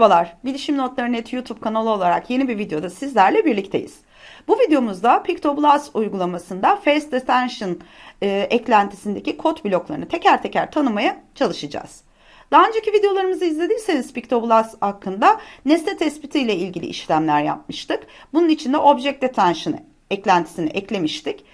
Merhabalar, Bilişim Notları Net YouTube kanalı olarak yeni bir videoda sizlerle birlikteyiz. Bu videomuzda PictoBlast uygulamasında Face Detention e, eklentisindeki kod bloklarını teker teker tanımaya çalışacağız. Daha önceki videolarımızı izlediyseniz PictoBlast hakkında nesne tespiti ile ilgili işlemler yapmıştık. Bunun için de Object Detention eklentisini eklemiştik.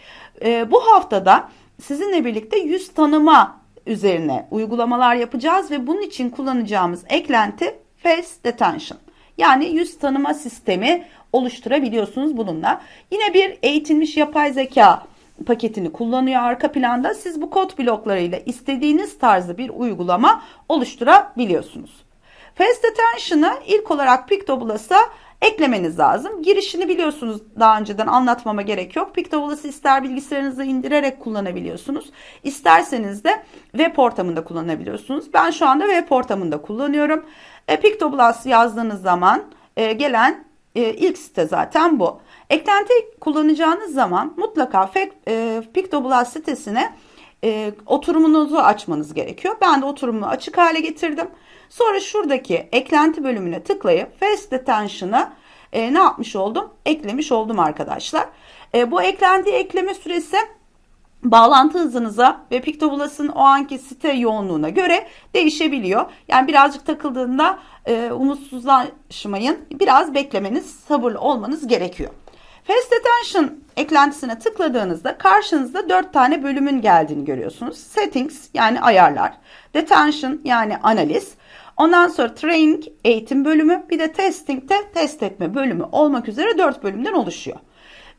E, bu haftada sizinle birlikte yüz tanıma üzerine uygulamalar yapacağız ve bunun için kullanacağımız eklenti Face Detention. Yani yüz tanıma sistemi oluşturabiliyorsunuz bununla. Yine bir eğitilmiş yapay zeka paketini kullanıyor arka planda. Siz bu kod bloklarıyla istediğiniz tarzda bir uygulama oluşturabiliyorsunuz. Face Detention'ı ilk olarak PictoBlast'a eklemeniz lazım. Girişini biliyorsunuz daha önceden anlatmama gerek yok. PictoBlast'ı ister bilgisayarınıza indirerek kullanabiliyorsunuz. İsterseniz de web ortamında kullanabiliyorsunuz. Ben şu anda web ortamında kullanıyorum. E, PictoBlast yazdığınız zaman e, gelen e, ilk site zaten bu. Eklenti kullanacağınız zaman mutlaka e, PictoBlast sitesine e, oturumunuzu açmanız gerekiyor. Ben de oturumumu açık hale getirdim. Sonra şuradaki eklenti bölümüne tıklayıp Face Detention'ı e, ne yapmış oldum? Eklemiş oldum arkadaşlar. E, bu eklentiyi ekleme süresi bağlantı hızınıza ve PictoBlast'ın o anki site yoğunluğuna göre değişebiliyor. Yani birazcık takıldığında e, umutsuzlaşmayın. Biraz beklemeniz, sabırlı olmanız gerekiyor. Face Detention eklentisine tıkladığınızda karşınızda 4 tane bölümün geldiğini görüyorsunuz. Settings yani ayarlar, Detention yani analiz, ondan sonra Training eğitim bölümü, bir de Testing de test etme bölümü olmak üzere 4 bölümden oluşuyor.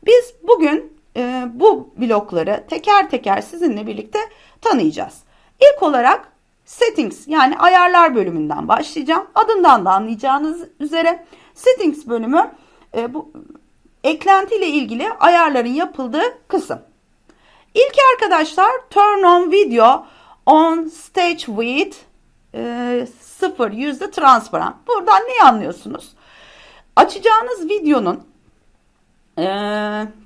Biz bugün e, bu blokları teker teker sizinle birlikte tanıyacağız. İlk olarak Settings yani ayarlar bölümünden başlayacağım. Adından da anlayacağınız üzere Settings bölümü e, bu eklenti ile ilgili ayarların yapıldığı kısım. İlk arkadaşlar Turn on Video on Stage with e, 0 yüzde transparan. Buradan ne anlıyorsunuz? Açacağınız videonun e,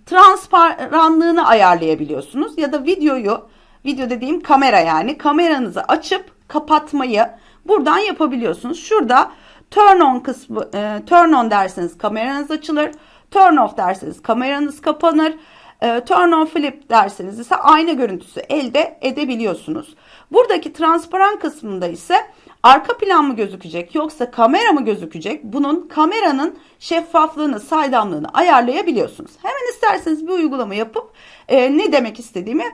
transparanlığını ayarlayabiliyorsunuz ya da videoyu video dediğim kamera yani kameranızı açıp kapatmayı buradan yapabiliyorsunuz. Şurada turn on kısmı e, turn on derseniz kameranız açılır. Turn off derseniz kameranız kapanır. E, turn on flip derseniz ise ayna görüntüsü elde edebiliyorsunuz. Buradaki transparan kısmında ise arka plan mı gözükecek yoksa kamera mı gözükecek? Bunun kameranın şeffaflığını, saydamlığını ayarlayabiliyorsunuz. Hemen isterseniz bir uygulama yapıp e, ne demek istediğimi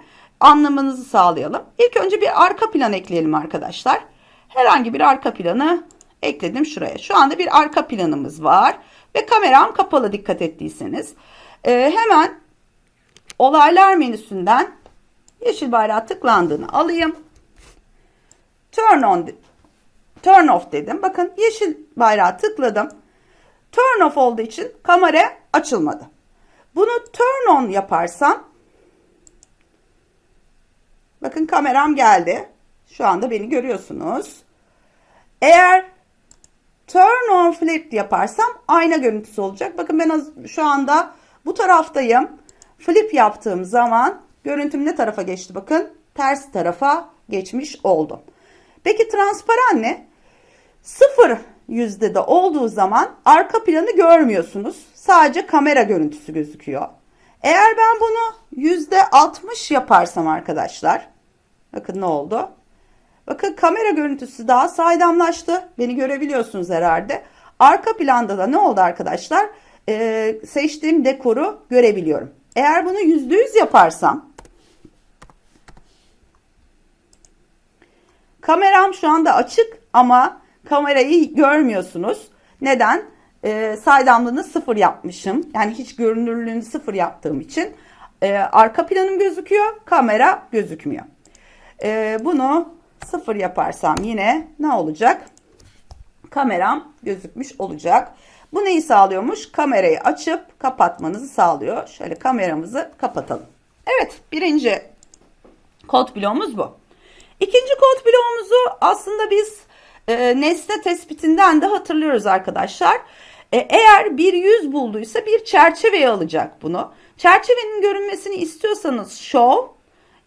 anlamanızı sağlayalım. İlk önce bir arka plan ekleyelim arkadaşlar. Herhangi bir arka planı ekledim şuraya. Şu anda bir arka planımız var ve kameram kapalı dikkat ettiyseniz. E, hemen olaylar menüsünden yeşil bayrağı tıklandığını alayım. Turn on turn off dedim. Bakın yeşil bayrağı tıkladım. Turn off olduğu için kamera açılmadı. Bunu turn on yaparsam bakın kameram geldi. Şu anda beni görüyorsunuz. Eğer turn on flip yaparsam ayna görüntüsü olacak. Bakın ben az, şu anda bu taraftayım. Flip yaptığım zaman görüntüm ne tarafa geçti? Bakın ters tarafa geçmiş oldum. Peki transparan ne? Sıfır yüzdede olduğu zaman arka planı görmüyorsunuz. Sadece kamera görüntüsü gözüküyor. Eğer ben bunu yüzde 60 yaparsam arkadaşlar. Bakın ne oldu? Bakın kamera görüntüsü daha saydamlaştı. Beni görebiliyorsunuz herhalde. Arka planda da ne oldu arkadaşlar? Ee, seçtiğim dekoru görebiliyorum. Eğer bunu yüzde yüz yaparsam kameram şu anda açık ama kamerayı görmüyorsunuz. Neden? Ee, saydamlığını sıfır yapmışım. Yani hiç görünürlüğünü sıfır yaptığım için e, arka planım gözüküyor, kamera gözükmüyor. E, bunu sıfır yaparsam yine ne olacak? Kameram gözükmüş olacak. Bu neyi sağlıyormuş? Kamerayı açıp kapatmanızı sağlıyor. Şöyle kameramızı kapatalım. Evet birinci kod bloğumuz bu. İkinci kod bloğumuzu aslında biz e, nesne tespitinden de hatırlıyoruz arkadaşlar. E, eğer bir yüz bulduysa bir çerçeveye alacak bunu. Çerçevenin görünmesini istiyorsanız show,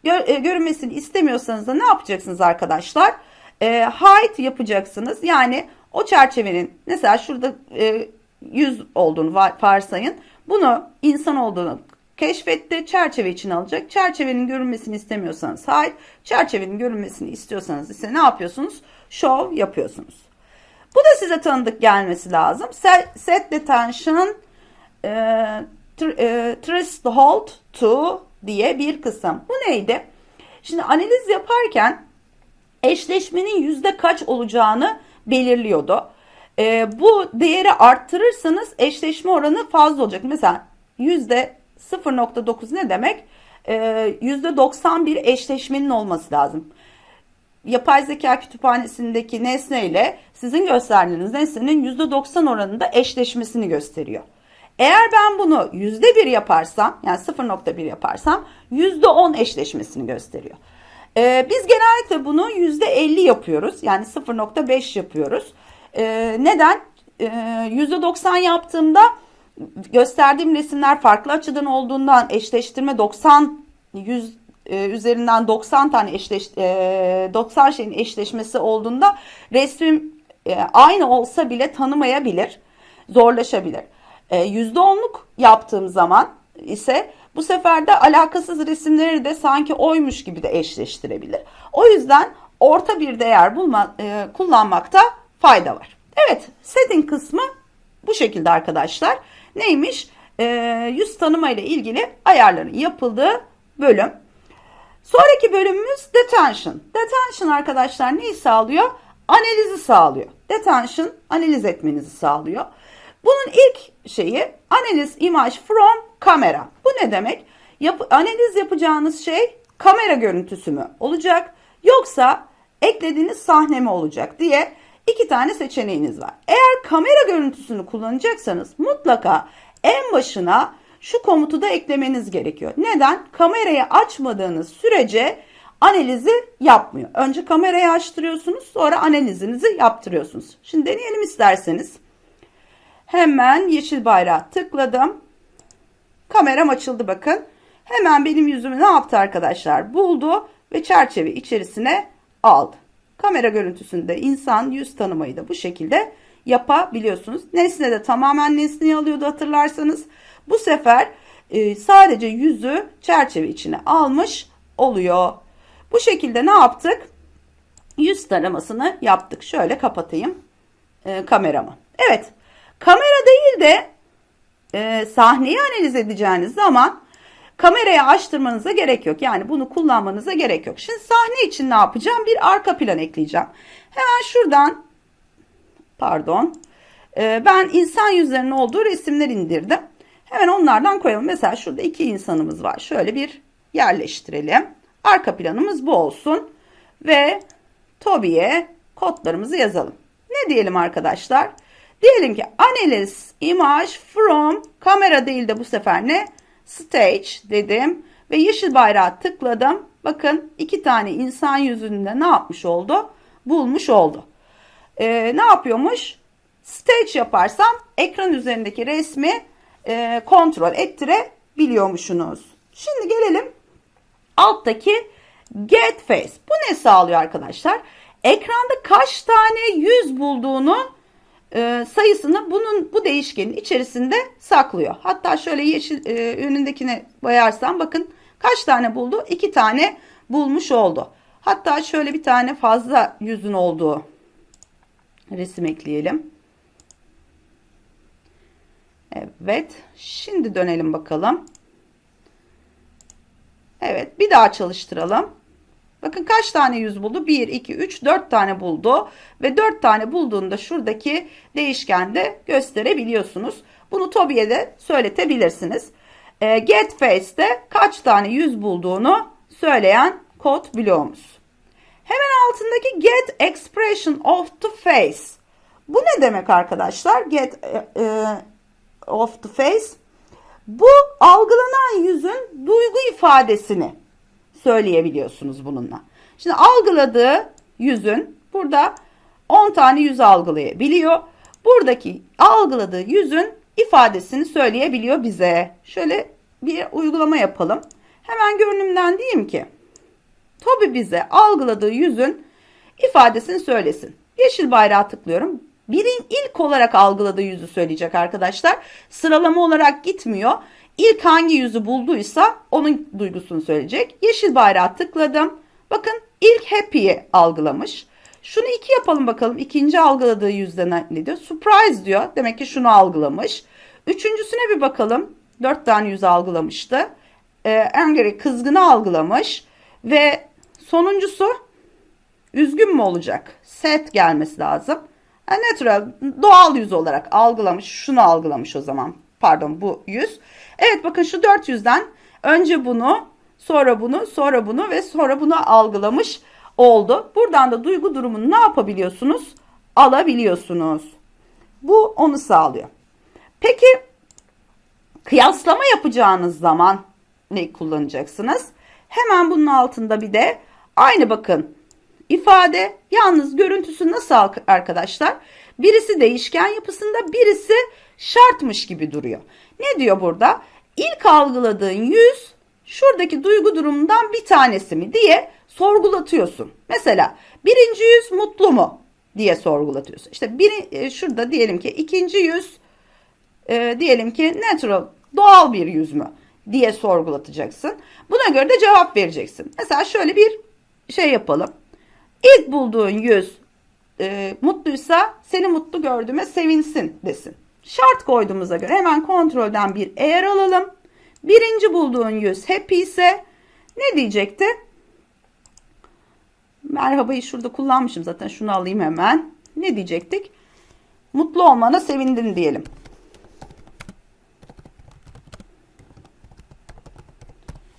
gör, e, görünmesini istemiyorsanız da ne yapacaksınız arkadaşlar? E, hide yapacaksınız. Yani O çerçevenin mesela şurada e, yüz olduğunu va- varsayın. Bunu insan olduğunu keşfetti. Çerçeve içine alacak. Çerçevenin görünmesini istemiyorsanız hayır. Çerçevenin görünmesini istiyorsanız ise ne yapıyorsunuz? Show yapıyorsunuz. Bu da size tanıdık gelmesi lazım. Set detention e, tr- e, threshold to diye bir kısım. Bu neydi? Şimdi analiz yaparken eşleşmenin yüzde kaç olacağını belirliyordu. E, bu değeri arttırırsanız eşleşme oranı fazla olacak. Mesela yüzde 0.9 ne demek? E, Yüzde 91 eşleşmenin olması lazım yapay zeka kütüphanesindeki nesne ile sizin gösterdiğiniz nesnenin %90 oranında eşleşmesini gösteriyor. Eğer ben bunu %1 yaparsam yani 0.1 yaparsam %10 eşleşmesini gösteriyor. Ee, biz genellikle bunu %50 yapıyoruz. Yani 0.5 yapıyoruz. Ee, neden? Ee, %90 yaptığımda gösterdiğim resimler farklı açıdan olduğundan eşleştirme 90 100 e, üzerinden 90 tane eşleş e, 90 şeyin eşleşmesi olduğunda resmim e, aynı olsa bile tanımayabilir, zorlaşabilir. E, %10'luk yaptığım zaman ise bu sefer de alakasız resimleri de sanki oymuş gibi de eşleştirebilir. O yüzden orta bir değer bulma, e, kullanmakta fayda var. Evet, setting kısmı bu şekilde arkadaşlar. Neymiş? E, yüz tanıma ile ilgili ayarların yapıldığı bölüm. Sonraki bölümümüz detention. Detention arkadaşlar neyi sağlıyor? Analizi sağlıyor. Detention analiz etmenizi sağlıyor. Bunun ilk şeyi analiz image from kamera. Bu ne demek? Yap analiz yapacağınız şey kamera görüntüsü mü olacak yoksa eklediğiniz sahne mi olacak diye iki tane seçeneğiniz var. Eğer kamera görüntüsünü kullanacaksanız mutlaka en başına şu komutu da eklemeniz gerekiyor. Neden? Kamerayı açmadığınız sürece analizi yapmıyor. Önce kamerayı açtırıyorsunuz sonra analizinizi yaptırıyorsunuz. Şimdi deneyelim isterseniz. Hemen yeşil bayrağı tıkladım. Kameram açıldı bakın. Hemen benim yüzümü ne yaptı arkadaşlar? Buldu ve çerçeve içerisine aldı. Kamera görüntüsünde insan yüz tanımayı da bu şekilde yapabiliyorsunuz. Nesne de tamamen nesneyi alıyordu hatırlarsanız. Bu sefer e, sadece yüzü çerçeve içine almış oluyor. Bu şekilde ne yaptık? Yüz taramasını yaptık. Şöyle kapatayım e, kameramı. Evet kamera değil de e, sahneyi analiz edeceğiniz zaman kamerayı açtırmanıza gerek yok. Yani bunu kullanmanıza gerek yok. Şimdi sahne için ne yapacağım? Bir arka plan ekleyeceğim. Hemen şuradan pardon e, ben insan yüzlerinin olduğu resimler indirdim. Hemen onlardan koyalım. Mesela şurada iki insanımız var. Şöyle bir yerleştirelim. Arka planımız bu olsun. Ve Toby'ye kodlarımızı yazalım. Ne diyelim arkadaşlar? Diyelim ki analyze image from kamera değil de bu sefer ne? Stage dedim. Ve yeşil bayrağı tıkladım. Bakın iki tane insan yüzünde ne yapmış oldu? Bulmuş oldu. Ee, ne yapıyormuş? Stage yaparsam ekran üzerindeki resmi e, kontrol ettirebiliyormuşsunuz. Şimdi gelelim alttaki get face. Bu ne sağlıyor arkadaşlar? Ekranda kaç tane yüz bulduğunu e, sayısını bunun bu değişkenin içerisinde saklıyor. Hatta şöyle yeşil e, önündekine bayarsam bakın kaç tane buldu? İki tane bulmuş oldu. Hatta şöyle bir tane fazla yüzün olduğu resim ekleyelim. Evet. Şimdi dönelim bakalım. Evet. Bir daha çalıştıralım. Bakın kaç tane yüz buldu? 1, 2, 3, 4 tane buldu. Ve 4 tane bulduğunda şuradaki değişkende gösterebiliyorsunuz. Bunu Toby'ye de söyletebilirsiniz. E, get face'de kaç tane yüz bulduğunu söyleyen kod bloğumuz. Hemen altındaki get expression of the face. Bu ne demek arkadaşlar? Get e, e, of the face. Bu algılanan yüzün duygu ifadesini söyleyebiliyorsunuz bununla. Şimdi algıladığı yüzün burada 10 tane yüz algılayabiliyor. Buradaki algıladığı yüzün ifadesini söyleyebiliyor bize. Şöyle bir uygulama yapalım. Hemen görünümden diyeyim ki Toby bize algıladığı yüzün ifadesini söylesin. Yeşil bayrağı tıklıyorum. birin ilk olarak algıladığı yüzü söyleyecek arkadaşlar. Sıralama olarak gitmiyor. İlk hangi yüzü bulduysa onun duygusunu söyleyecek. Yeşil bayrağı tıkladım. Bakın ilk happy'yi algılamış. Şunu iki yapalım bakalım. İkinci algıladığı yüzde ne diyor? Surprise diyor. Demek ki şunu algılamış. Üçüncüsüne bir bakalım. Dört tane yüz algılamıştı. Ee, angry kızgını algılamış. Ve sonuncusu üzgün mü olacak? Set gelmesi lazım. Ha, natural doğal yüz olarak algılamış. Şunu algılamış o zaman. Pardon bu yüz. Evet bakın şu dört yüzden önce bunu sonra bunu sonra bunu ve sonra bunu algılamış oldu. Buradan da duygu durumunu ne yapabiliyorsunuz? Alabiliyorsunuz. Bu onu sağlıyor. Peki kıyaslama yapacağınız zaman ne kullanacaksınız? Hemen bunun altında bir de aynı bakın ifade yalnız görüntüsü nasıl arkadaşlar? Birisi değişken yapısında birisi şartmış gibi duruyor. Ne diyor burada? İlk algıladığın yüz şuradaki duygu durumundan bir tanesi mi diye sorgulatıyorsun. Mesela birinci yüz mutlu mu diye sorgulatıyorsun. İşte biri, e, şurada diyelim ki ikinci yüz e, diyelim ki natural doğal bir yüz mü diye sorgulatacaksın. Buna göre de cevap vereceksin. Mesela şöyle bir şey yapalım. İlk bulduğun yüz e, mutluysa seni mutlu gördüğüme sevinsin desin. Şart koyduğumuza göre hemen kontrolden bir eğer alalım. Birinci bulduğun yüz happy ise ne diyecekti? Merhabayı şurada kullanmışım zaten şunu alayım hemen. Ne diyecektik? Mutlu olmana sevindim diyelim.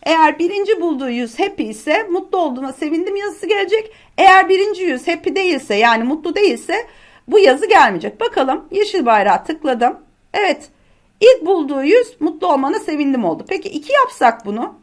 Eğer birinci bulduğu yüz happy ise mutlu olduğuna sevindim yazısı gelecek. Eğer birinci yüz happy değilse yani mutlu değilse bu yazı gelmeyecek. Bakalım yeşil bayrağı tıkladım. Evet ilk bulduğu yüz mutlu olmana sevindim oldu. Peki iki yapsak bunu.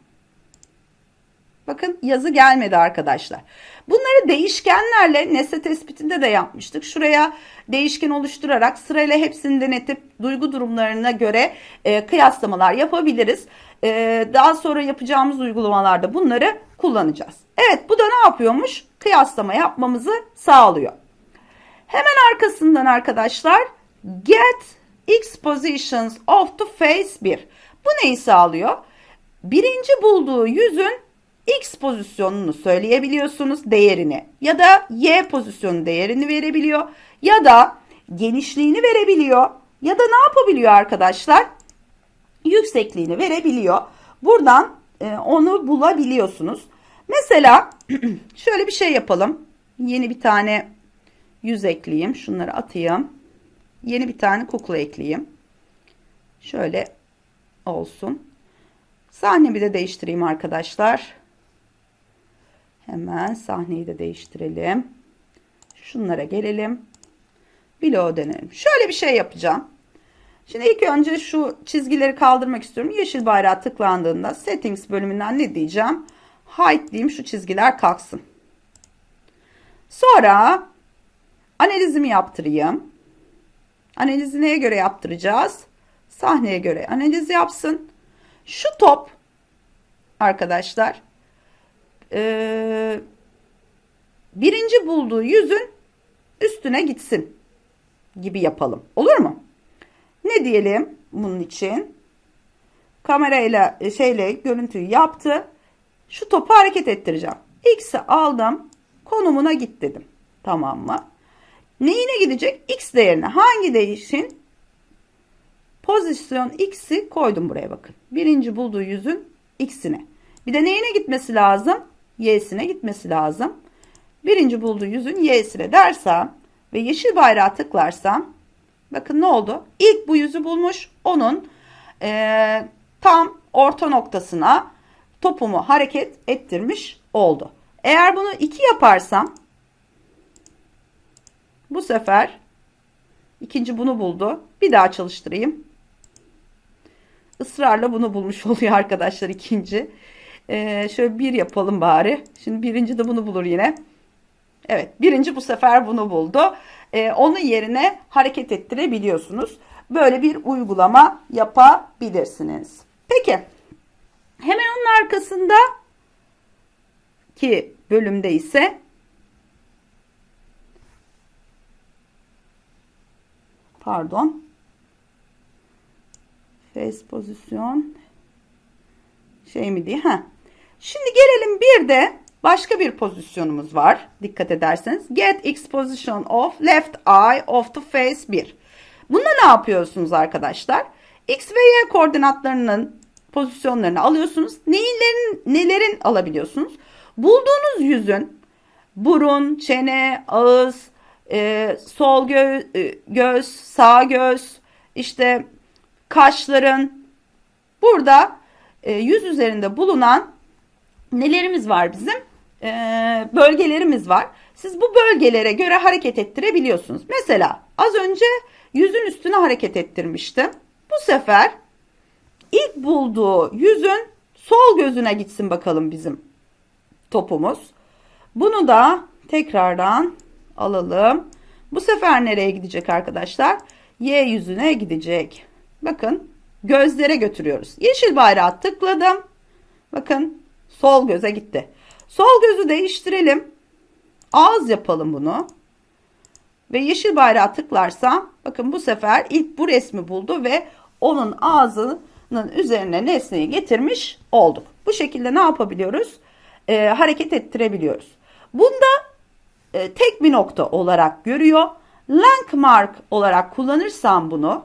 Bakın yazı gelmedi arkadaşlar. Bunları değişkenlerle nesne tespitinde de yapmıştık. Şuraya değişken oluşturarak sırayla hepsini denetip duygu durumlarına göre e, kıyaslamalar yapabiliriz. E, daha sonra yapacağımız uygulamalarda bunları kullanacağız. Evet bu da ne yapıyormuş? Kıyaslama yapmamızı sağlıyor. Hemen arkasından arkadaşlar get x positions of the face 1. Bu neyi sağlıyor? Birinci bulduğu yüzün x pozisyonunu söyleyebiliyorsunuz değerini ya da y pozisyonu değerini verebiliyor ya da genişliğini verebiliyor ya da ne yapabiliyor arkadaşlar? Yüksekliğini verebiliyor. Buradan e, onu bulabiliyorsunuz. Mesela şöyle bir şey yapalım. Yeni bir tane yüz ekleyeyim. Şunları atayım. Yeni bir tane kukla ekleyeyim. Şöyle olsun. Sahnemi de değiştireyim arkadaşlar. Hemen sahneyi de değiştirelim. Şunlara gelelim. Bloğu denelim. Şöyle bir şey yapacağım. Şimdi ilk önce şu çizgileri kaldırmak istiyorum. Yeşil bayrağı tıklandığında settings bölümünden ne diyeceğim? Hide diyeyim şu çizgiler kalksın. Sonra analizimi yaptırayım. Analizi neye göre yaptıracağız? Sahneye göre analiz yapsın. Şu top arkadaşlar e, birinci bulduğu yüzün üstüne gitsin gibi yapalım. Olur mu? Ne diyelim bunun için? Kamerayla e, şeyle görüntüyü yaptı. Şu topu hareket ettireceğim. X'i aldım. Konumuna git dedim. Tamam mı? Neyine gidecek? X değerine. Hangi değişin? Pozisyon X'i koydum buraya bakın. Birinci bulduğu yüzün X'ine. Bir de neyine gitmesi lazım? Y'sine gitmesi lazım. Birinci bulduğu yüzün Y'sine dersem ve yeşil bayrağı tıklarsam bakın ne oldu? İlk bu yüzü bulmuş. Onun e, tam orta noktasına topumu hareket ettirmiş oldu. Eğer bunu iki yaparsam bu sefer ikinci bunu buldu. Bir daha çalıştırayım. Israrla bunu bulmuş oluyor arkadaşlar ikinci. Ee, şöyle bir yapalım bari. Şimdi birinci de bunu bulur yine. Evet birinci bu sefer bunu buldu. Ee, onun yerine hareket ettirebiliyorsunuz. Böyle bir uygulama yapabilirsiniz. Peki hemen onun arkasında ki bölümde ise Pardon. Face pozisyon şey mi diye. Ha. Şimdi gelelim bir de başka bir pozisyonumuz var. Dikkat ederseniz. Get X position of left eye of the face 1. Bunda ne yapıyorsunuz arkadaşlar? X ve Y koordinatlarının pozisyonlarını alıyorsunuz. Neylerin, nelerin alabiliyorsunuz? Bulduğunuz yüzün burun, çene, ağız, e, sol gö e, göz, sağ göz, işte kaşların burada e, yüz üzerinde bulunan nelerimiz var bizim? E, bölgelerimiz var. Siz bu bölgelere göre hareket ettirebiliyorsunuz. Mesela az önce yüzün üstüne hareket ettirmiştim. Bu sefer ilk bulduğu yüzün sol gözüne gitsin bakalım bizim topumuz. Bunu da tekrardan alalım. Bu sefer nereye gidecek arkadaşlar? Y yüzüne gidecek. Bakın gözlere götürüyoruz. Yeşil bayrağı tıkladım. Bakın sol göze gitti. Sol gözü değiştirelim. Ağız yapalım bunu. Ve yeşil bayrağı tıklarsam bakın bu sefer ilk bu resmi buldu ve onun ağzının üzerine nesneyi getirmiş olduk. Bu şekilde ne yapabiliyoruz? Ee, hareket ettirebiliyoruz. Bunda e, tek bir nokta olarak görüyor. Landmark olarak kullanırsam bunu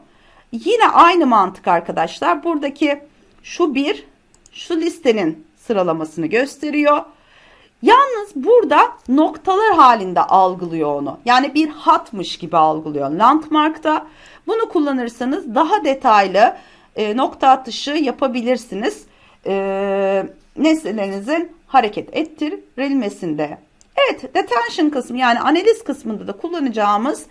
yine aynı mantık arkadaşlar. Buradaki şu bir şu listenin sıralamasını gösteriyor. Yalnız burada noktalar halinde algılıyor onu. Yani bir hatmış gibi algılıyor. Landmark'ta bunu kullanırsanız daha detaylı e, nokta atışı yapabilirsiniz. E, nesnelerinizin hareket ettirilmesinde. Evet detention kısmı yani analiz kısmında da kullanacağımız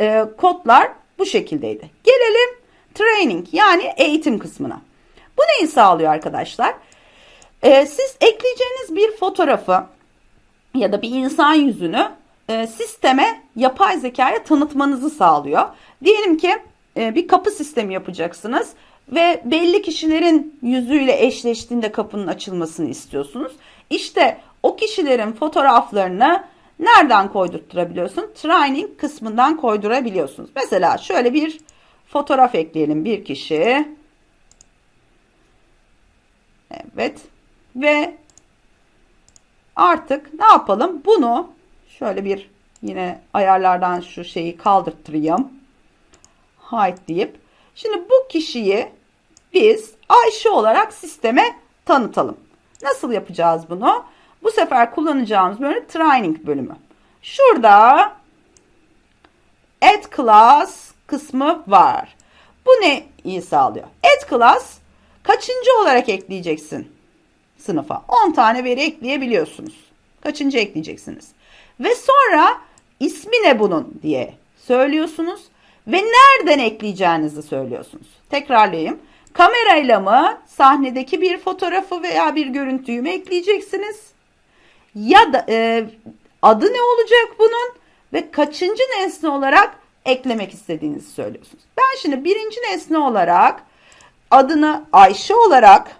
e, kodlar bu şekildeydi. Gelelim training yani eğitim kısmına. Bu neyi sağlıyor arkadaşlar? E, siz ekleyeceğiniz bir fotoğrafı ya da bir insan yüzünü e, sisteme yapay zekaya tanıtmanızı sağlıyor. Diyelim ki e, bir kapı sistemi yapacaksınız ve belli kişilerin yüzüyle eşleştiğinde kapının açılmasını istiyorsunuz. İşte o kişilerin fotoğraflarını nereden koydurtturabiliyorsun? Training kısmından koydurabiliyorsunuz. Mesela şöyle bir fotoğraf ekleyelim bir kişi. Evet. Ve artık ne yapalım? Bunu şöyle bir yine ayarlardan şu şeyi kaldırtırayım. Hide deyip. Şimdi bu kişiyi biz Ayşe olarak sisteme tanıtalım. Nasıl yapacağız bunu? Bu sefer kullanacağımız böyle training bölümü. Şurada add class kısmı var. Bu ne iyi sağlıyor? Add class kaçıncı olarak ekleyeceksin sınıfa? 10 tane veri ekleyebiliyorsunuz. Kaçıncı ekleyeceksiniz? Ve sonra ismi ne bunun diye söylüyorsunuz ve nereden ekleyeceğinizi söylüyorsunuz. Tekrarlayayım. Kamerayla mı sahnedeki bir fotoğrafı veya bir görüntüyü mü ekleyeceksiniz? Ya da e, adı ne olacak bunun ve kaçıncı nesne olarak eklemek istediğinizi söylüyorsunuz. Ben şimdi birinci nesne olarak adını Ayşe olarak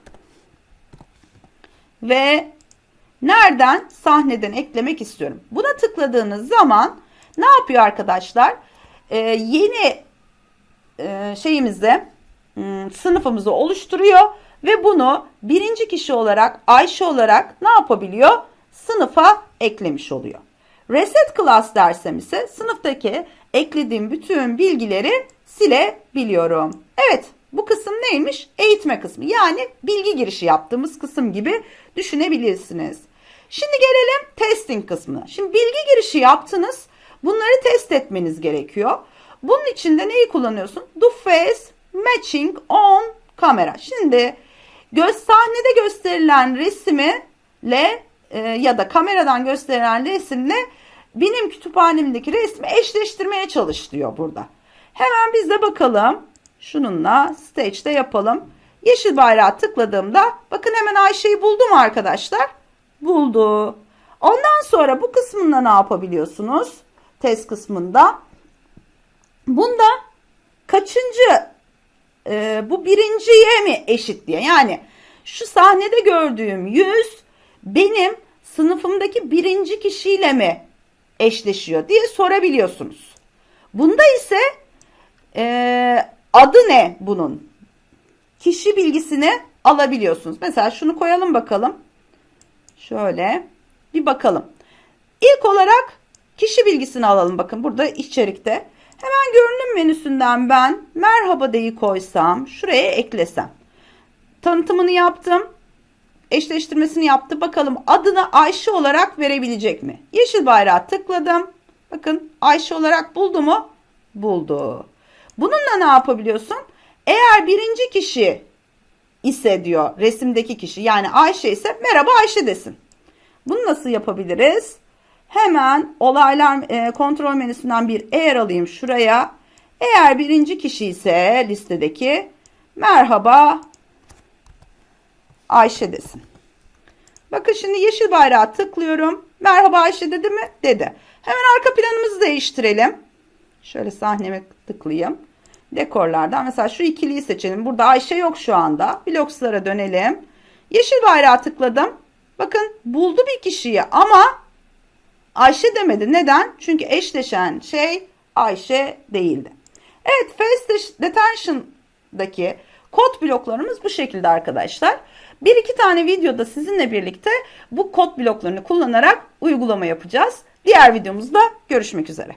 ve nereden sahneden eklemek istiyorum. Buna tıkladığınız zaman ne yapıyor arkadaşlar? Ee, yeni e, şeyimizde Hmm, sınıfımızı oluşturuyor ve bunu birinci kişi olarak Ayşe olarak ne yapabiliyor? Sınıfa eklemiş oluyor. Reset class dersem ise sınıftaki eklediğim bütün bilgileri silebiliyorum. Evet bu kısım neymiş? Eğitme kısmı yani bilgi girişi yaptığımız kısım gibi düşünebilirsiniz. Şimdi gelelim testing kısmına. Şimdi bilgi girişi yaptınız. Bunları test etmeniz gerekiyor. Bunun için de neyi kullanıyorsun? Do face matching on kamera. Şimdi göz sahnede gösterilen resmiyle e, ya da kameradan gösterilen resimle benim kütüphanemdeki resmi eşleştirmeye çalış diyor burada. Hemen biz de bakalım. Şununla stage'de yapalım. Yeşil bayrağı tıkladığımda bakın hemen Ayşe'yi buldu mu arkadaşlar? Buldu. Ondan sonra bu kısmında ne yapabiliyorsunuz? Test kısmında. Bunda kaçıncı e, bu birinciye mi eşit diye. Yani şu sahnede gördüğüm yüz benim sınıfımdaki birinci kişiyle mi eşleşiyor diye sorabiliyorsunuz. Bunda ise Ee, adı ne bunun? Kişi bilgisini alabiliyorsunuz. Mesela şunu koyalım bakalım. Şöyle bir bakalım. İlk olarak kişi bilgisini alalım. Bakın burada içerikte. Hemen görünüm menüsünden ben merhaba deyi koysam, şuraya eklesem. Tanıtımını yaptım. Eşleştirmesini yaptı. Bakalım adını Ayşe olarak verebilecek mi? Yeşil bayrağı tıkladım. Bakın Ayşe olarak buldu mu? Buldu. Bununla ne yapabiliyorsun? Eğer birinci kişi ise diyor resimdeki kişi yani Ayşe ise merhaba Ayşe desin. Bunu nasıl yapabiliriz? Hemen olaylar e, kontrol menüsünden bir eğer alayım şuraya. Eğer birinci kişi ise listedeki merhaba Ayşe desin. Bakın şimdi yeşil bayrağı tıklıyorum. Merhaba Ayşe dedi mi? Dedi. Hemen arka planımızı değiştirelim. Şöyle sahneme tıklayayım. Dekorlardan mesela şu ikiliyi seçelim. Burada Ayşe yok şu anda. Blokslara dönelim. Yeşil bayrağı tıkladım. Bakın buldu bir kişiyi ama Ayşe demedi. Neden? Çünkü eşleşen şey Ayşe değildi. Evet Face Detention'daki kod bloklarımız bu şekilde arkadaşlar. Bir iki tane videoda sizinle birlikte bu kod bloklarını kullanarak uygulama yapacağız. Diğer videomuzda görüşmek üzere.